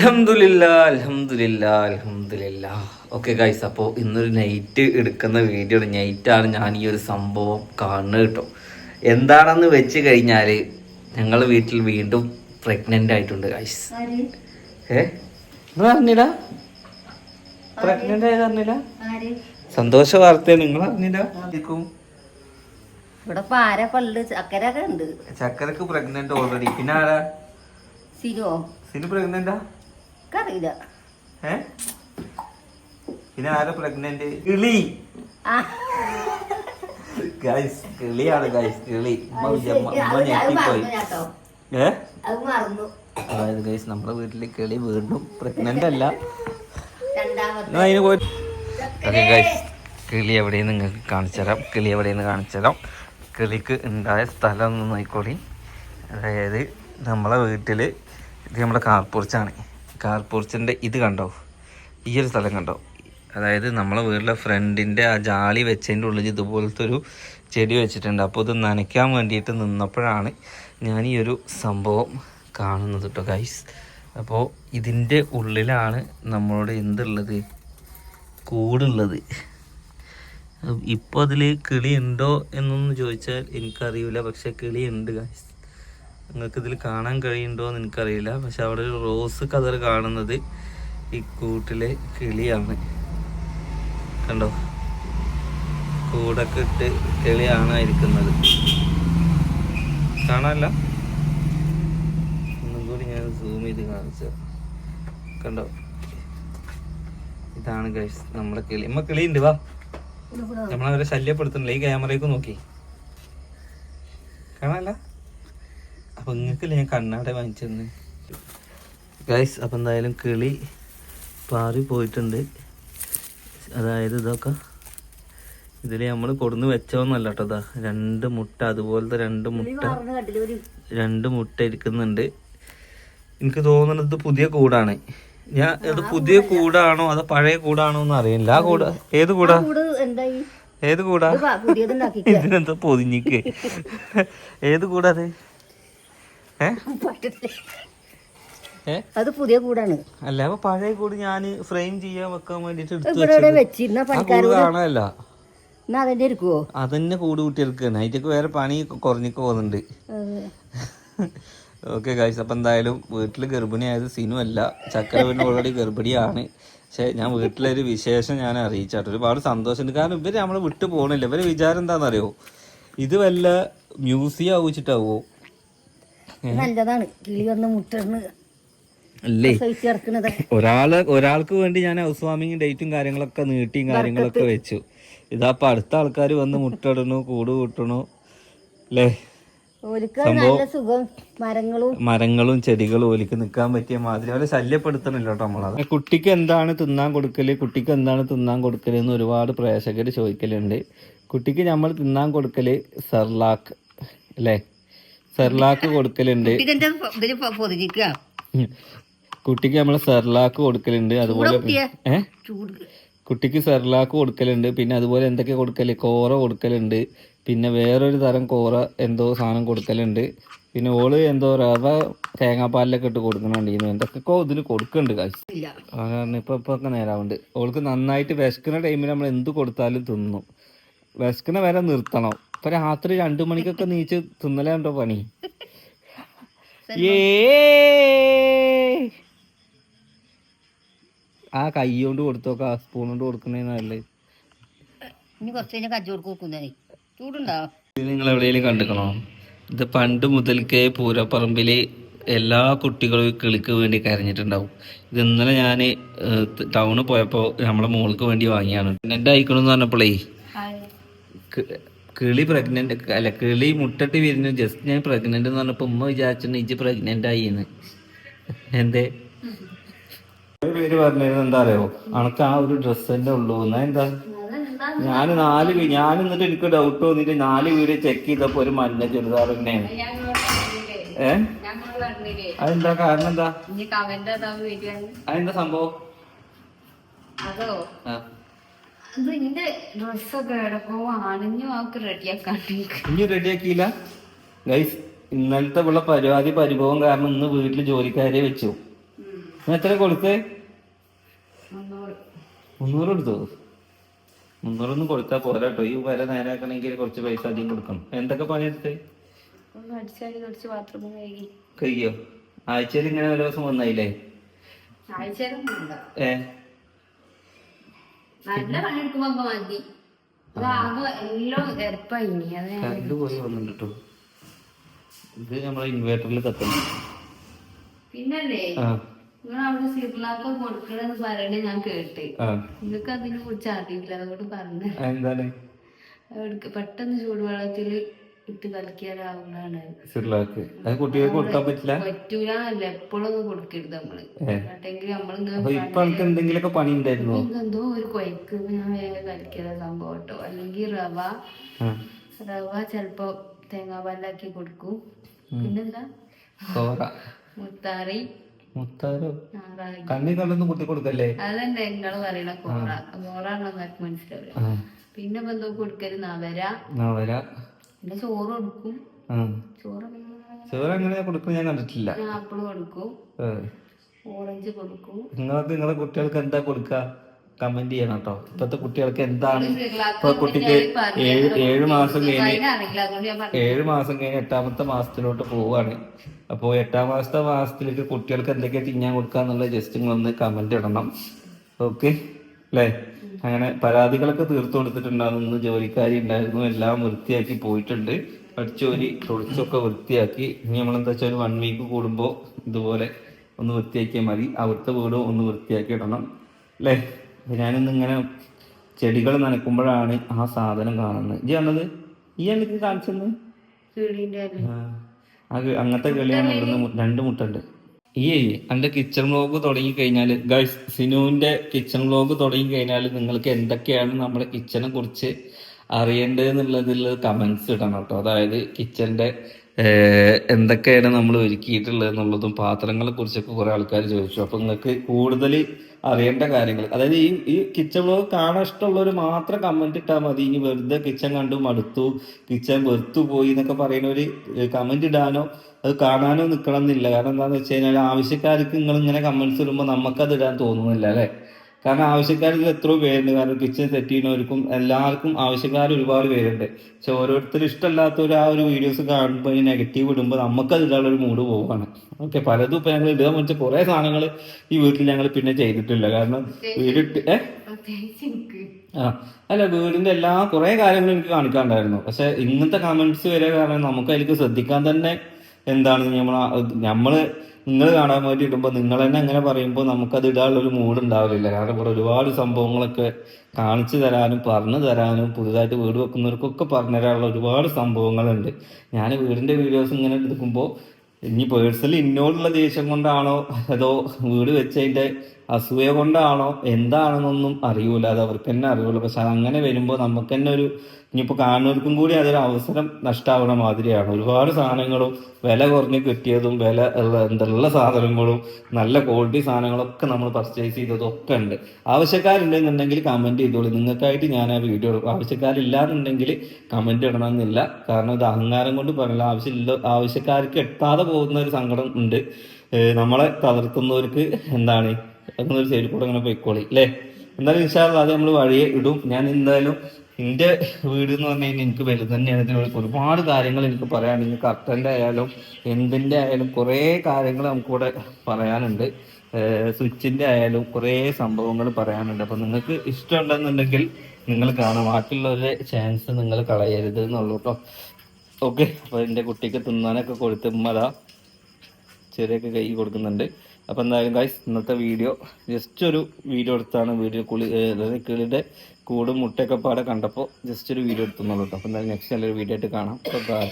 അൽഹംദുലില്ല അൽഹംദുലില്ല അൽഹംദുലില്ല. ഓക്കെ ഗൈസ് അപ്പോൾ ഇന്നൊരു നൈറ്റ് എടുക്കുന്ന വീഡിയോ നൈറ്റാണ് ഞാൻ ഈ ഒരു സംഭവം കാണുന്നത് കേട്ടോ. എന്താണെന്ന് വെച്ച് കഴിഞ്ഞാൽ ഞങ്ങൾ വീട്ടിൽ വീണ്ടും പ്രഗ്നന്റ് ആയിട്ടുണ്ട് ഗൈസ്? ഏ? നിങ്ങൾ അറിഞ്ഞില്ല? പ്രഗ്നന്റ് ആയത് അറിഞ്ഞില്ല? സന്തോഷ വാർത്തയാണ് നിങ്ങൾ അറിഞ്ഞില്ല. ഇവിടെ പാര പല്ല് ചക്കരൊക്കെ ഉണ്ട്. ചക്കരക്ക് പ്രഗ്നന്റ് ഓൾറെഡി പിന്നെ ആരാ? സിനു സിന് പ്രഗ്നന്റാ അറിയില്ല ഏ? പിന്നെ ആരാ പ്രഗ്നന്റ് കിളി ഗൈസ് കിളിയാണ് ഗൈസ് കിളി. അത് അത് അത് ഞെട്ടിപ്പോയി. ഏ? അത് അതായത് ഗൈസ് നമ്മുടെ വീട്ടിൽ കിളി വീണ്ടും പ്രഗ്നന്റ് അല്ല. അതിന് പോയി ഓക്കെ ഗൈസ് കിളി എവിടെയെന്ന് നിങ്ങൾക്ക് കാണിച്ചുതരാം കിളി എവിടെയെന്ന് കാണിച്ചുതരാം കിളിക്ക് ഉണ്ടായ സ്ഥലം ഒന്ന് നോക്കിക്കോളി. അതായത് നമ്മളെ വീട്ടിൽ ഇത് നമ്മുടെ കാർപ്പൂർച്ചാണ്. കാർപ്പൂർച്ചിന്റെ ഇത് കണ്ടോ? ഈ ഒരു സ്ഥലം കണ്ടോ? അതായത് നമ്മളെ വീട്ടിലെ ഫ്രണ്ടിന്റെ ആ ജാളി വെച്ചതിന്റെ ഉള്ളിൽ ഇതുപോലത്തെ ഒരു ചെടി വെച്ചിട്ടുണ്ട്. അപ്പോൾ ഇത് നനയ്ക്കാൻ വേണ്ടിയിട്ട് നിന്നപ്പോഴാണ് ഞാൻ ഈ ഒരു സംഭവം കാണുന്നത് കേട്ടോ ഗൈസ് അപ്പോൾ ഇതിന്റെ ഉള്ളിലാണ് നമ്മളോട് എന്തുള്ളത്? കൂടുള്ളത്. ഇപ്പോൾ അതിൽ കിളി ഉണ്ടോ എന്നൊന്നും ചോദിച്ചാൽ എനിക്കറിയില്ല. പക്ഷെ കിളി ഉണ്ട് ഗൈസ് നിങ്ങൾക്ക് ഇതിൽ കാണാൻ കഴിയുന്നുണ്ടോ എന്ന് എനിക്കറിയില്ല. പക്ഷെ അവിടെ ഒരു റോസ് കതർ കാണുന്നത് ഈ കൂട്ടിലെ കിളിയാണ്. കണ്ടോ? കൂടൊക്കെ ഇട്ട് കിളിയാണ് ഇരിക്കുന്നത്. കാണാനല്ല? ഒന്നും കൂടി ഞാൻ സൂം ചെയ്ത് കാണിച്ചു കണ്ടോ? ഇതാണ് ഗൈസ് നമ്മുടെ കിളി. നമ്മ കിളി ഉണ്ട് വാ. നമ്മളവരെ ശല്യപ്പെടുത്തുന്നില്ല. ഈ ക്യാമറയ്ക്ക് നോക്കി. കാണാനല്ല? അപ്പൊ നിങ്ങൾക്കല്ലേ ഞാൻ കണ്ണാട വാങ്ങിച്ചെന്ന്? ഗൈസ് അപ്പം എന്തായാലും കിളി പാറി പോയിട്ടുണ്ട്. അതായത് ഇതൊക്കെ ഇതിൽ നമ്മൾ കൊടുന്ന് വെച്ചോന്നല്ല കേട്ടോ ഇതാ. രണ്ട് മുട്ട അതുപോലത്തെ രണ്ട് മുട്ട. രണ്ട് മുട്ട ഇരിക്കുന്നുണ്ട്. എനിക്ക് തോന്നുന്നത് പുതിയ കൂടാണ്. ഞാൻ അത് പുതിയ കൂടാണോ അതോ പഴയ കൂടാണോ എന്ന് അറിയില്ല. ആ കൂട ഏത് കൂടാ? ഏത് കൂടാ? ഇതിനെന്താ പൊതിഞ്ഞിക്ക്. ഏത് കൂടാ അത്? അത് പുതിയ കൂടാണ്. അല്ല അപ്പൊ പഴയ കൂട് ഞാൻ ഫ്രെയിം ചെയ്യാൻ വെക്കാൻ വേണ്ടിട്ട് അതന്നെ വെച്ചിരുന്ന ഇരിക്കുവോ അതന്നെ കൂട് കുട്ടികൾക്കാണ് അതിലേക്ക് വേറെ പണി കുറഞ്ഞിക്ക് പോകുന്നുണ്ട്. ഓക്കെ ഗൈസ് അപ്പം എന്തായാലും വീട്ടിൽ ഗർഭിണിയായത് സിനു അല്ല. ചക്കര പിന്നെ ഓൾറെഡി ഗർഭിണിയാണ്. പക്ഷെ ഞാൻ വീട്ടിലൊരു വിശേഷം ഞാൻ അറിയിച്ചാട്ടോ. ഒരുപാട് സന്തോഷമുണ്ട്. കാരണം ഇവർ നമ്മളെ വിട്ടു പോകണില്ല ഇവരെ വിചാരം എന്താണെന്നറിയോ? ഇത് വല്ല മ്യൂസിയം ആവിച്ചിട്ടാവോ നല്ലതാണ്. കിളി വന്ന് മുട്ടിടുന്ന് അല്ലേ? ഒരാൾ ഒരാൾക്ക് വേണ്ടി ഞാൻ ഹൗസ് വാമിങ് ഡേറ്റും കാര്യങ്ങളൊക്കെ നീട്ടിയും കാര്യങ്ങളൊക്കെ വെച്ചു. ഇതാപ്പൊ അടുത്ത ആൾക്കാർ വന്ന് മുട്ടിടണു കൂട് കൂട്ടണു. അല്ലേ? മരങ്ങളും. ചെടികളും ഒലിക്ക് നിൽക്കാൻ പറ്റിയ മാതിരി. അവരെ ശല്യപ്പെടുത്തണില്ല നമ്മളത്. കുട്ടിക്ക് എന്താണ് തിന്നാൻ കൊടുക്കൽ? കുട്ടിക്ക് എന്താണ് തിന്നാൻ കൊടുക്കൽ എന്ന് ഒരുപാട് പ്രേക്ഷകർ ചോദിക്കലുണ്ട്. കുട്ടിക്ക് നമ്മൾ തിന്നാൻ കൊടുക്കൽ സെർലാക്ക്. അല്ലേ? സെർലാക്ക് കൊടുക്കലുണ്ട്. കുട്ടിക്ക് നമ്മൾ സെർലാക്ക് കൊടുക്കലുണ്ട്. അതുപോലെ കുട്ടിക്ക് സെർലാക്ക് കൊടുക്കലുണ്ട്. പിന്നെ അതുപോലെ എന്തൊക്കെ കൊടുക്കൽ? കോറ കൊടുക്കലുണ്ട്. പിന്നെ വേറൊരു തരം കോറ എന്തോ സാധനം കൊടുക്കലുണ്ട്. പിന്നെ ഓൾ എന്തോ റവ തേങ്ങാപ്പാലിലൊക്കെ ഇട്ട് കൊടുക്കണുണ്ട് എന്തൊക്കെയോ ഇതിന് കൊടുക്കുന്നുണ്ട് കാശ് അതാണ് കാരണം ഇപ്പൊ ഇപ്പൊ ഒക്കെ നേരാവുണ്ട്. ഓൾക്ക് നന്നായിട്ട് വിശക്കുന്ന ടൈമിൽ നമ്മൾ എന്ത് കൊടുത്താലും തിന്നും. വിശക്കുന്ന വരെ നിർത്തണം. ഇപ്പൊ രാത്രി രണ്ടു മണിക്കൊക്കെ നീച്ച് തിന്നലുണ്ടോ പണി. ഏ. ആ കൈ കൊണ്ട് കൊടുത്തോക്ക സ്പൂൺ കൊണ്ട് കൊടുക്കണേന്നല്ലേ ഇനി കുറച്ച് കഴിഞ്ഞാൽ കച്ചവടം കൊടുക്കുന്നേ ചൂടുണ്ടോ? ഇത് നിങ്ങൾ എവിടെയെങ്കിലും കണ്ടുക്കണോ? ഇത് പണ്ട് മുതൽക്കേ പൂരപ്പറമ്പിൽ എല്ലാ കുട്ടികളും ഈ കിളിക്ക് വേണ്ടി കരഞ്ഞിട്ടുണ്ടാവും. ഇത് ഇന്നലെ ഞാൻ ടൗണിൽ പോയപ്പോൾ നമ്മളെ മോൾക്ക് വേണ്ടി വാങ്ങിയാണ്. എന്റെ ആയിക്കണമെന്ന് പറഞ്ഞപ്പോഴേ കി- കിളി പ്രഗ്നന്റ് അല്ല കിളി മുട്ടട്ട് വിരിഞ്ഞു. ജസ്റ്റ് ഞാൻ പ്രഗ്നന്റ് എന്ന് പറഞ്ഞപ്പോൾ ഉമ്മ വിചാരിച്ചിട്ട് ഇജ്ജ് പ്രഗ്നന്റ് ആയി എന്ന് എന്തേ? ഒരു പേര് പറഞ്ഞിരുന്നത് എന്താ അറിയോ? അനക്ക് ആ ഒരു ഡ്രസ്സ് തന്നെ ഉള്ളൂ. എന്നാ എന്താ? ഞാൻ നാല് ഞാൻ എന്നിട്ട് എനിക്ക് ഡൗട്ട് തോന്നിട്ട് നാല് വീട് ചെക്ക് ചെയ്തപ്പോ ഒരു മഞ്ഞ ചുരിദാർ തന്നെയാണ്. ഏ? അതെന്താ? കാരണം എന്താ? അതെന്താ സംഭവം? അതോ? ഡ്രസ്സൊക്കെ എടക്കോ ആക്ക് റെഡിയാക്കാണ്ട് ഇനി റെഡിയാക്കിയില്ല. ഗൈസ് ഇന്നലത്തെ ഉള്ള പരിപാടി പരിഭവം കാരണം ഇന്ന് വീട്ടിൽ ജോലിക്കാരെ വെച്ചു. എത്ര കൊടുത്തേ? മുന്നൂറ്. കൊടുത്തു? മുന്നൂറൊന്നും കൊടുത്താ പോരാ കേട്ടോ ഈ വില നേരാക്കണമെങ്കിൽ കുറച്ച് പൈസ അധികം കൊടുക്കണം. എന്തൊക്കെ പണിയെടുത്തേ കഴിയോ ആഴ്ചയിൽ ഇങ്ങനെ ഒരു ദിവസം വന്നായില്ലേ? ഏഹ് നല്ല പണിയെടുക്കുമ്പോ അപ്പൊ മതി അതാകെ എല്ലാം എരപ്പായി അത് ഞാൻ കറണ്ട് പോയി വന്നിട്ടുണ്ട്? കേട്ടോ ഇത് നമ്മളെ ഇൻവേർട്ടറിൽ കത്തണം. പിന്നല്ലേ? ആ. നിങ്ങൾ അവിടെ സിർലാക്ക കൊടുക്കണെന്ന് പറയണേ ഞാൻ കേട്ട്. ആ. നിങ്ങൾക്ക് അതിനെ കുറിച്ച് അറിയില്ല അതുകൊണ്ട് പറഞ്ഞു എന്താണ്? അവർക്ക് പെട്ടെന്ന് ചൂടുവെള്ളത്തിൽ ഇട്ട് കളിക്കാനാവുന്നതാണ് സിർലാക്ക് അത് കുട്ടികൾക്ക് കൊടുക്കാൻ പറ്റില്ല? പറ്റൂലല്ല എപ്പോഴൊന്നും കൊടുക്കരുത് നമ്മൾ. അല്ലെങ്കിൽ എന്നിട്ടെങ്കിൽ നമ്മളിങ്ങനെ അപ്പൊ ഇപ്പൊ എനിക്ക് എന്തെങ്കിലുമൊക്കെ പണി ഉണ്ടായിരുന്നോ? എന്തോ ഒരു കൊയക്ക് ഞാൻ വേഗം കലക്കിയ സംഭവം കേട്ടോ. അല്ലെങ്കിൽ റവ. റവ ചെലപ്പോ തേങ്ങാപാലാക്കി കൊടുക്കും. പിന്നെന്താ? കോറ മുത്താറി. കണ്ണി കണ്ടൊന്നും കുത്തി കൊടുക്കല്ലേ? അതന്നെ നിങ്ങൾ പറയണ കോറ കോറാണോ ആർക്കും മനസ്സിലാവില്ല. പിന്നെ ബന്ധു കൊടുക്കൽ? നവര. നവര. പിന്നെ ചോറ് കൊടുക്കും. ചോറ് അങ്ങനെ കൊടുക്കും ഞാൻ കണ്ടിട്ടില്ല. ആപ്പിൾ കൊടുക്കും. ഓറഞ്ച് കൊടുക്കും. നിങ്ങൾക്ക് നിങ്ങളെ കുട്ടികൾക്ക് എന്താ കൊടുക്ക? കമന്റ് ചെയ്യണം കേട്ടോ. ഇപ്പത്തെ കുട്ടികൾക്ക് എന്താണ്? ഇപ്പൊ കുട്ടിക്ക് ഏഴ് ഏഴ് മാസം കഴിഞ്ഞ് ഏഴ് മാസം കഴിഞ്ഞ് എട്ടാമത്തെ മാസത്തിലോട്ട് പോവാണ്. അപ്പോൾ എട്ടാം മാസത്തെ മാസത്തിലേക്ക് കുട്ടികൾക്ക് എന്തൊക്കെയാ തിന്നാൻ കൊടുക്കാന്നുള്ള ജസ്റ്റ് ഒന്ന് കമന്റ് ഇടണം. ഓക്കെ? അല്ലേ? അങ്ങനെ പരാതികളൊക്കെ തീർത്തു കൊടുത്തിട്ടുണ്ടായിരുന്നു ജോലിക്കാരി ഉണ്ടായിരുന്നു. എല്ലാം വൃത്തിയാക്കി പോയിട്ടുണ്ട്. അടിച്ചോരി തൊളിച്ചൊക്കെ വൃത്തിയാക്കി. ഇനി നമ്മളെന്താ വെച്ചാൽ ഒരു വൺ വീക്ക് കൂടുമ്പോൾ ഇതുപോലെ ഒന്ന് വൃത്തിയാക്കിയാൽ മതി. അവിടുത്തെ വീടും ഒന്ന് വൃത്തിയാക്കി ഇടണം. അല്ലേ? ഞാനിന്ന് ഇങ്ങനെ ചെടികൾ നനയ്ക്കുമ്പോഴാണ് ആ സാധനം കാണുന്നത്. ഈ ആണത് ഈ എനിക്ക് കാണിച്ചെന്ന്? കിളീന്റെ ആ, അങ്ങനത്തെ കളിയാണ് ഇവിടുന്ന് രണ്ട് മുട്ടുണ്ട്. ഈ എന്റെ കിച്ചൺ വ്ലോഗ് തുടങ്ങി കഴിഞ്ഞാൽ ഗൈസ് സിനുവിന്റെ കിച്ചൺ വ്ലോഗ് തുടങ്ങി കഴിഞ്ഞാൽ നിങ്ങൾക്ക് എന്തൊക്കെയാണ് നമ്മുടെ കിച്ചനെ കുറിച്ച് അറിയേണ്ടത് എന്നുള്ളതിൽ കമന്റ്സ് ഇടണം കേട്ടോ അതായത് കിച്ചന്റെ എന്തൊക്കെയാണ് നമ്മൾ ഒരുക്കിയിട്ടുള്ളത് എന്നുള്ളതും പാത്രങ്ങളെ കുറിച്ചൊക്കെ കുറെ ആൾക്കാർ ചോദിച്ചു. അപ്പൊ നിങ്ങൾക്ക് കൂടുതൽ അറിയേണ്ട കാര്യങ്ങൾ അതായത് ഈ ഈ കിച്ചൺ വ്ലോഗ് കാണാൻ ഇഷ്ടമുള്ളവർ മാത്രം കമന്റ് ഇട്ടാൽ മതി. ഇനി വെറുതെ കിച്ചൺ കണ്ടു മടുത്തു കിച്ചൺ വെറുത്തു പോയി എന്നൊക്കെ പറയുന്നവർ കമന്റ് ഇടാനോ അത് കാണാനോ നിൽക്കണം എന്നില്ല കാരണം എന്താണെന്ന് വെച്ച് കഴിഞ്ഞാൽ ആവശ്യക്കാർക്ക് നിങ്ങൾ ഇങ്ങനെ കമന്റ്സ് ഇടുമ്പോൾ നമുക്കത് ഇടാൻ തോന്നുന്നില്ല അല്ലേ? കാരണം ആവശ്യക്കാർക്ക് എത്രയോ പേരുണ്ട്. കാരണം കിച്ചൺ സെറ്റ് ചെയ്യുന്നവർക്കും എല്ലാവർക്കും ആവശ്യക്കാർ ഒരുപാട് പേരുണ്ട്. പക്ഷെ ഓരോരുത്തർ ഇഷ്ടമല്ലാത്തവർ ആ ഒരു വീഡിയോസ് കാണുമ്പോൾ ഈ നെഗറ്റീവ് ഇടുമ്പോൾ നമുക്ക് അതിലുള്ള ഒരു മൂഡ് പോവാണ് ഓക്കെ പലതും ഇപ്പൊ ഞങ്ങൾ ഇടുക വെച്ച കുറെ സാധനങ്ങൾ ഈ വീട്ടിൽ ഞങ്ങൾ പിന്നെ ചെയ്തിട്ടില്ല. കാരണം വീടിട്ട് ഏഹ് ആ. അല്ല വീടിന്റെ എല്ലാ കുറെ കാര്യങ്ങളും എനിക്ക് കാണിക്കാണ്ടായിരുന്നു പക്ഷെ ഇങ്ങനത്തെ കമന്റ്സ് വരെ കാരണം നമുക്ക് അതിലേക്ക് ശ്രദ്ധിക്കാൻ തന്നെ എന്താണ് നമ്മൾ നമ്മൾ നിങ്ങൾ കാണാൻ വേണ്ടി ഇടുമ്പോൾ നിങ്ങൾ തന്നെ അങ്ങനെ പറയുമ്പോൾ നമുക്കത് ഇടാനുള്ള ഒരു മൂഡ് ഉണ്ടാവില്ല. കാരണം ഇവിടെ ഒരുപാട് സംഭവങ്ങളൊക്കെ കാണിച്ചു തരാനും പറഞ്ഞു തരാനും പുതുതായിട്ട് വീട് വെക്കുന്നവർക്കൊക്കെ പറഞ്ഞു തരാനുള്ള ഒരുപാട് സംഭവങ്ങളുണ്ട്. ഞാൻ വീടിന്റെ വീഡിയോസ് ഇങ്ങനെ എടുക്കുമ്പോൾ ഇനി പേഴ്സണലി ഇന്നോടുള്ള ദേഷ്യം കൊണ്ടാണോ അതോ വീട് വെച്ചതിന്റെ അസൂയ കൊണ്ടാണോ? എന്താണെന്നൊന്നും അറിയൂല. അത് അവർക്ക് തന്നെ അറിയുള്ളൂ. പക്ഷെ അങ്ങനെ വരുമ്പോൾ നമുക്ക് തന്നെ ഒരു ഇനിയിപ്പോൾ കാണുന്നവർക്കും കൂടി അതൊരു അവസരം നഷ്ടാവണ മാതിരിയാണ്. ഒരുപാട് സാധനങ്ങളും വില കുറഞ്ഞ് കിട്ടിയതും വില എന്തുള്ള സാധനങ്ങളും നല്ല ക്വാളിറ്റി സാധനങ്ങളൊക്കെ നമ്മൾ പർച്ചേസ് ചെയ്തതൊക്കെ ഉണ്ട്. ആവശ്യക്കാരുണ്ടെന്നുണ്ടെങ്കിൽ കമന്റ് ചെയ്തോളൂ. നിങ്ങൾക്കായിട്ട് ഞാൻ ആ വീഡിയോ എടുക്കും ആവശ്യക്കാരില്ലാന്നുണ്ടെങ്കിൽ കമന്റ് ഇടണമെന്നില്ല. കാരണം ഇത് അഹങ്കാരം കൊണ്ട് പറയില്ല ആവശ്യമില്ല ആവശ്യക്കാർക്ക് എത്താതെ പോകുന്ന ഒരു സങ്കടം ഉണ്ട്. നമ്മളെ തളർത്തുന്നവർക്ക് എന്താണ്? ഒരു സൈഡിൽ കൂടെ അങ്ങനെ പോയിക്കോളി അല്ലേ എന്തായാലും ഇൻഷാല്ല അത് നമ്മൾ വഴിയെ ഇടും. ഞാൻ എന്തായാലും എന്റെ വീട് എന്ന് പറഞ്ഞു കഴിഞ്ഞാൽ എനിക്ക് വലുത് തന്നെയാണ് ഇതിനുള്ള ഒരുപാട് കാര്യങ്ങൾ എനിക്ക് പറയാനുണ്ട്. കർട്ടന്റെ ആയാലും എന്തിന്റെ ആയാലും കുറേ കാര്യങ്ങൾ നമുക്കിവിടെ പറയാനുണ്ട്. സ്വിച്ചിന്റെ ആയാലും കുറേ സംഭവങ്ങൾ പറയാനുണ്ട്. അപ്പം നിങ്ങൾക്ക് ഇഷ്ടമുണ്ടെന്നുണ്ടെങ്കിൽ നിങ്ങൾ കാണാം. ബാക്കിയുള്ളവരുടെ ചാൻസ് നിങ്ങൾ കളയരുത് എന്നുള്ളൂ കേട്ടോ ഓക്കെ അപ്പോൾ എന്റെ കുട്ടിക്ക് തിന്നാനൊക്കെ കൊടുത്തുമ്മതാ ചെറിയൊക്കെ കൈ കൊടുക്കുന്നുണ്ട്. അപ്പോൾ എന്തായാലും ഗൈസ് ഇന്നത്തെ വീഡിയോ ജസ്റ്റ് ഒരു വീഡിയോ എടുത്താണ് വീഡിയോ കുളി അതായത് കിളിയുടെ കൂടും മുട്ടയൊക്കെ പാടെ കണ്ടപ്പോൾ ജസ്റ്റ് ഒരു വീഡിയോ എടുത്തുന്നുള്ളൂ അപ്പോൾ എന്തായാലും നെക്സ്റ്റ് നല്ലൊരു വീഡിയോ ആയിട്ട് കാണാം. ബൈ